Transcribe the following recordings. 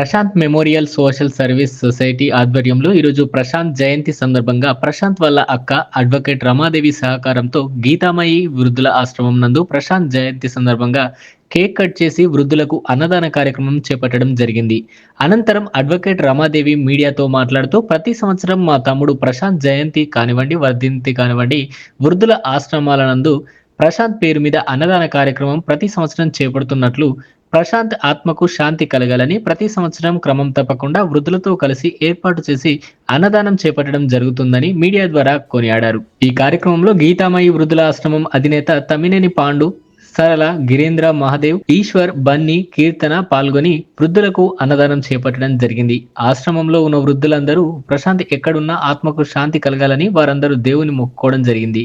Prashanth memorial social service society ఆధ్వర్యంలో ఈరోజు ప్రశాంత్ జయంతి సందర్భంగా ప్రశాంత్ వాళ్ళ అక్క అడ్వకేట్ రమాదేవి సహకారంతో గీతామయి వృద్ధుల ఆశ్రమం నందు ప్రశాంత్ జయంతి సందర్భంగా కేక్ కట్ చేసి వృద్ధులకు అన్నదాన కార్యక్రమం చేపట్టడం జరిగింది. అనంతరం అడ్వకేట్ రమాదేవి మీడియాతో మాట్లాడుతూ ప్రతి సంవత్సరం మా తమ్ముడు ప్రశాంత్ జయంతి కానివ్వండి వర్ధంతి కానివ్వండి వృద్ధుల ఆశ్రమాల నందు ప్రశాంత్ పేరు మీద అన్నదాన కార్యక్రమం ప్రతి సంవత్సరం చేపడుతున్నట్లు ప్రశాంత్ ఆత్మకు శాంతి కలగాలని ప్రతి సంవత్సరం క్రమం తప్పకుండా వృద్ధులతో కలిసి ఏర్పాటు చేసి అన్నదానం చేపట్టడం జరుగుతుందని మీడియా ద్వారా కొనియాడారు. ఈ కార్యక్రమంలో గీతామయి వృద్ధుల ఆశ్రమం అధినేత తమ్మినేని పాండు సరళ గిరేంద్ర మహాదేవ్ ఈశ్వర్ బన్నీ కీర్తన పాల్గొని వృద్ధులకు అన్నదానం చేపట్టడం జరిగింది. ఆశ్రమంలో ఉన్న వృద్ధులందరూ ప్రశాంత్ ఎక్కడున్నా ఆత్మకు శాంతి కలగాలని వారందరూ దేవుని మొక్కుకోవడం జరిగింది.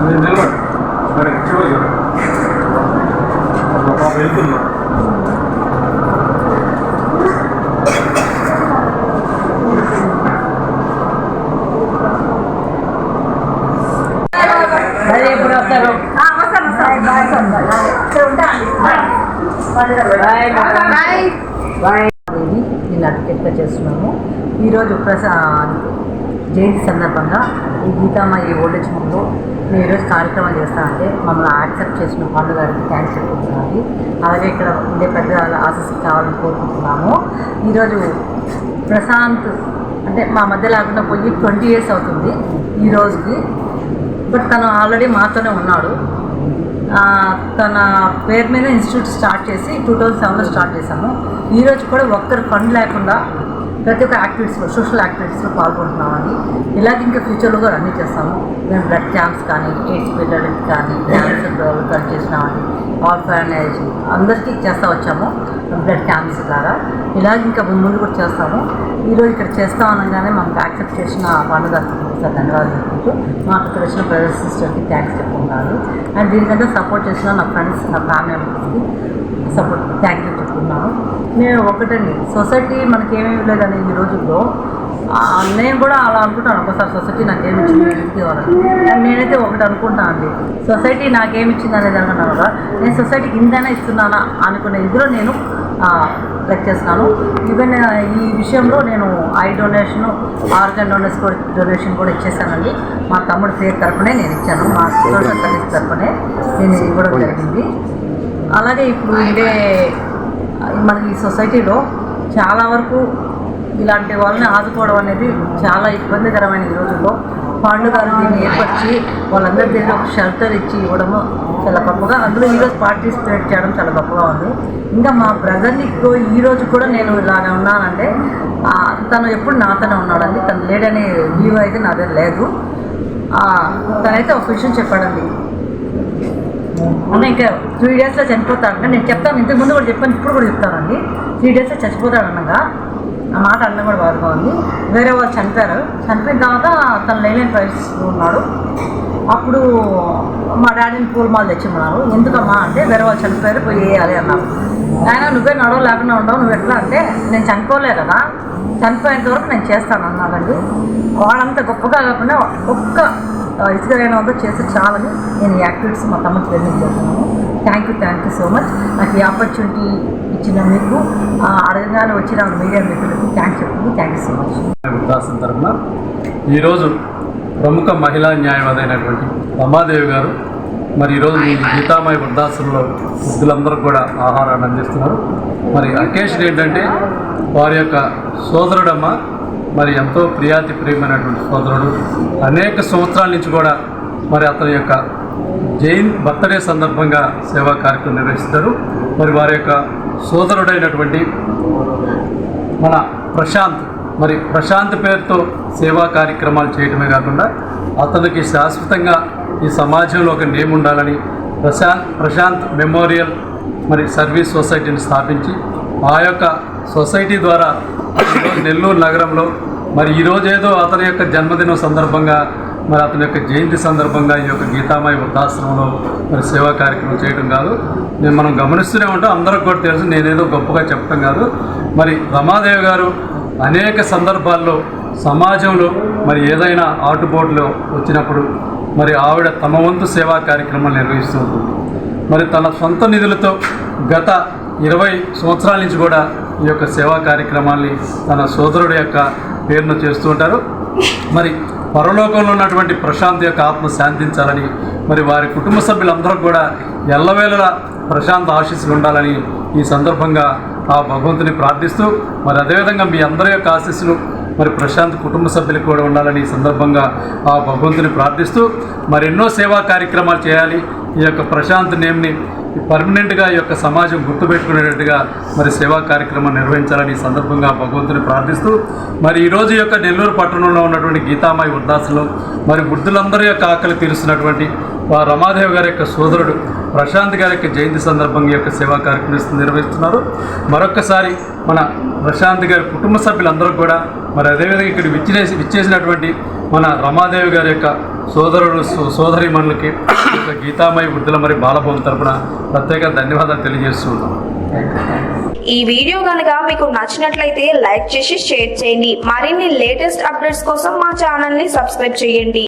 నేను నిలబడు మరి చూడు ఒక పాప వెళ్తున్నా మరి ఎప్పుడు వస్తారు బాయ్ నేను అడ్వకేట్గా చేస్తున్నాము. ఈరోజు ప్రసా జయంతి సందర్భంగా ఈ గీతామయ్య ఓల్డేజ్ హోమ్లో మేము ఈరోజు కార్యక్రమం చేస్తామంటే మమ్మల్ని యాక్సెప్ట్ చేసిన వాళ్ళు గారికి థ్యాంక్స్ చెప్పుకుంటున్నాను. అలాగే ఇక్కడ ఉండే పెద్ద ఆసక్తి కావాలని కోరుకుంటున్నాము. ఈరోజు ప్రశాంత్ అంటే మా మధ్య లేకుండా పోయి ట్వంటీ ఇయర్స్ అవుతుంది ఈ రోజుకి. బట్ తను ఆల్రెడీ మాతోనే ఉన్నాడు. తన పేరు మీద ఇన్స్టిట్యూట్ స్టార్ట్ చేసి టూ థౌజండ్ సెవెన్లో స్టార్ట్ చేశాము. ఈరోజు కూడా ఒక్కరు ఫండ్ లేకుండా ప్రతి ఒక్క యాక్టివిటీస్లో సోషల్ యాక్టివిటీస్లో పాల్గొంటున్నామని. ఇలాగ ఇంకా ఫ్యూచర్లో కూడా అన్నీ చేస్తాము. మేము బ్లడ్ క్యాంప్స్ కానీ ఎయిడ్స్ పిల్లలకి కానీ క్యాన్సర్ కట్ చేసినామని ఆర్ఫనైజ్ అందరికీ చేస్తూ వచ్చాము బ్లడ్ క్యాంప్స్ లాగా ఇలాగ ఇంకా ముందు ముందు కూడా చేస్తాము. ఈరోజు ఇక్కడ చేస్తా అనగానే మాకు యాక్సెప్ట్ చేసిన పండుగ సార్ ధన్యవాదాలు చెప్పుకుంటూ మాకు. ఇక్కడ వచ్చిన బ్రదర్స్ సిస్టర్కి థ్యాంక్స్ చెప్పుకుంటున్నాను అండ్ దీనికంటే సపోర్ట్ చేసిన నా ఫ్రెండ్స్ నా ఫ్యామిలీ మెంబర్స్కి సపోర్ట్ థ్యాంక్ యూ చెప్పుకున్నాను నేను ఒకటండి. సొసైటీ మనకేమీ లేదని ఈ రోజుల్లో. నేను కూడా అలా అనుకుంటాను. ఒకసారి సొసైటీ నాకేమి ఇచ్చింది ఇవ్వాలని నేనైతే ఒకటి అనుకుంటాను అండి. సొసైటీ నాకేమి ఇచ్చింది అనేది అనుకున్నాను కదా నేను సొసైటీకి ఇంతైనా ఇస్తున్నానా అనుకునే ఇదిలో నేను లెక్ చేస్తున్నాను. ఈవెన్ ఈ విషయంలో నేను ఐ డొనేషన్ ఆర్గన్ డొనేషన్ కూడా డొనేషన్ కూడా ఇచ్చేసానండి. మా తమ్ముడి పేరు తరపునే నేను ఇచ్చాను. మా సోషల్ సర్వీస్ తరపునే నేను ఇవ్వడం జరిగింది. అలాగే ఇప్పుడు ఇదే మనకి ఈ సొసైటీలో చాలా వరకు ఇలాంటి వాళ్ళని ఆదుకోవడం అనేది చాలా ఇబ్బందికరమైన ఈ రోజుల్లో. పాండు గారు దీన్ని ఏర్పరిచి వాళ్ళందరి దగ్గర ఒక షెల్టర్ ఇచ్చి ఇవ్వడము చాలా గొప్పగా. అందులో ఈరోజు పార్టిసిపేట్ చేయడం చాలా గొప్పగా ఉంది. ఇంకా మా బ్రదర్ని ఈరోజు కూడా నేను ఇలానే ఉన్నానంటే తను ఎప్పుడు నాతోనే ఉన్నాడండి. తను లేడనే వ్యూ అయితే నా దగ్గర లేదు తనైతే ఒక విషయం చెప్పాడండి. అన్న ఇంకా త్రీ డేస్లో చనిపోతాడంటే. నేను చెప్తాను ఇంతకు ముందు కూడా చెప్పాను ఇప్పుడు కూడా చెప్తానండి. త్రీ డేస్లో చచ్చిపోతాడు అనగా ఆ మాట అన్న కూడా బాధగా ఉంది వేరే వాళ్ళు చనిపోయారు. చనిపోయిన తర్వాత తను లేని పరిస్థితి ఉన్నాడు. అప్పుడు మా డాడీని పూలమాలు తెచ్చిమన్నారు. ఎందుకమ్మా అంటే వేరే వాళ్ళు చనిపోయారు పోయి వేయాలి అన్నారు. ఆయన నువ్వే నడవ లేకుండా ఉండవు. నువ్వు ఎట్లా? అంటే నేను చనిపోలే కదా. చనిపోయేంత వరకు నేను చేస్తాను అన్నారండి. వాళ్ళంత గొప్పగా కాకుండా ఒక్క ఇసుకరైన వంద చేస్తే చాలని నేను ఈ యాక్టివిటీస్ మా తమ్ముడు ట్రైనింగ్ చేస్తున్నాను thank you thank you so much నాకు ఈ ఆపర్చునిటీ ఇచ్చిన మీకు ఆ, అడగగానే వచ్చిన మీడియా మిత్రులకు థ్యాంక్స్ చెప్తుంది థ్యాంక్ యూ సో మచ్ ఈరోజు ప్రముఖ మహిళా న్యాయవాది అయినటువంటి రమాదేవి గారు మరి ఈరోజు ఈ గీతామయ వృద్ధాశ్రంలో వృద్ధులందరూ కూడా ఆహారాన్ని అందిస్తున్నారు. మరి అకేషన్ ఏంటంటే వారి యొక్క సోదరుడమ్మ మరి ఎంతో ప్రియాతి ప్రియమైనటువంటి సోదరుడు. అనేక సంవత్సరాల నుంచి కూడా మరి అతని యొక్క జైన్ బర్త్డే సందర్భంగా సేవా కార్యక్రమం నిర్వహిస్తారు. మరి వారి యొక్క సోదరుడైనటువంటి మన ప్రశాంత్ మరి ప్రశాంత్ పేరుతో సేవా కార్యక్రమాలు చేయడమే కాకుండా అతనికి శాశ్వతంగా ఈ సమాజంలో ఒక నేమ్ ఉండాలని ప్రశాంత్ ప్రశాంత్ మెమోరియల్ మరి సర్వీస్ సొసైటీని స్థాపించి ఆ యొక్క సొసైటీ ద్వారా నెల్లూరు నగరంలో మరి ఈరోజు ఏదో అతని యొక్క జన్మదినం సందర్భంగా మరి అతని యొక్క జయంతి సందర్భంగా ఈ యొక్క గీతామయ వృద్ధాశ్రమంలో మరి సేవా కార్యక్రమం చేయడం కాదు. నేను మనం గమనిస్తూనే ఉంటాం అందరికి కూడా తెలుసు నేనేదో గొప్పగా చెప్పడం కాదు. మరి రమాదేవి గారు అనేక సందర్భాల్లో సమాజంలో మరి ఏదైనా ఆటుపోట్లు వచ్చినప్పుడు మరి ఆవిడ తమ వంతు సేవా కార్యక్రమాలు నిర్వహిస్తూ ఉంటుంది. మరి తన సొంత నిధులతో గత ఇరవై సంవత్సరాల నుంచి కూడా ఈ యొక్క సేవా కార్యక్రమాల్ని తన సోదరుడి యొక్క పేరును చేస్తూ ఉంటారు. మరి పరలోకంలో ఉన్నటువంటి ప్రశాంత్ యొక్క ఆత్మ శాంతించాలని మరి వారి కుటుంబ సభ్యులందరూ కూడా ఎల్లవేళలా ప్రశాంత ఆశీస్సులు ఉండాలని ఈ సందర్భంగా ఆ భగవంతుని ప్రార్థిస్తూ మరి అదేవిధంగా మీ అందరి యొక్క ఆశీస్సులు మరి ప్రశాంత్ కుటుంబ సభ్యులకు కూడా ఉండాలని ఈ సందర్భంగా ఆ భగవంతుని ప్రార్థిస్తూ మరి ఎన్నో సేవా కార్యక్రమాలు చేయాలి. ఈ యొక్క ప్రశాంత్ నేమ్ని పర్మనెంట్గా ఈ యొక్క సమాజం గుర్తుపెట్టుకునేటట్టుగా మరి సేవా కార్యక్రమం నిర్వహించాలని ఈ సందర్భంగా భగవంతుని ప్రార్థిస్తూ మరి ఈరోజు యొక్క నెల్లూరు పట్టణంలో ఉన్నటువంటి గీతామాయి వృద్ధాశ్రలో మరి వృద్ధులందరి యొక్క ఆకలి తీరుస్తున్నటువంటి ఆ రమాదేవి గారి యొక్క సోదరుడు ప్రశాంత్ గారి యొక్క జయంతి సందర్భంగా యొక్క సేవా కార్యక్రమం నిర్వహిస్తున్నారు. మరొక్కసారి మన ప్రశాంత్ గారి కుటుంబ సభ్యులందరూ కూడా మరి అదేవిధంగా ఇక్కడ విచ్చేసి విచ్చేసినటువంటి మన రమాదేవి గారి యొక్క సోదరుడు సోదరిమణులకి ఈ యొక్క గీతామయ వృద్ధుల మరి బాలభవన్ తరపున ప్రత్యేక ధన్యవాదాలు తెలియజేస్తున్నాం ఈ వీడియో కనుక మీకు నచ్చినట్లయితే లైక్ చేసి షేర్ చేయండి. మరిన్ని లేటెస్ట్ అప్డేట్స్ కోసం మా ఛానల్ని సబ్స్క్రైబ్ చేయండి.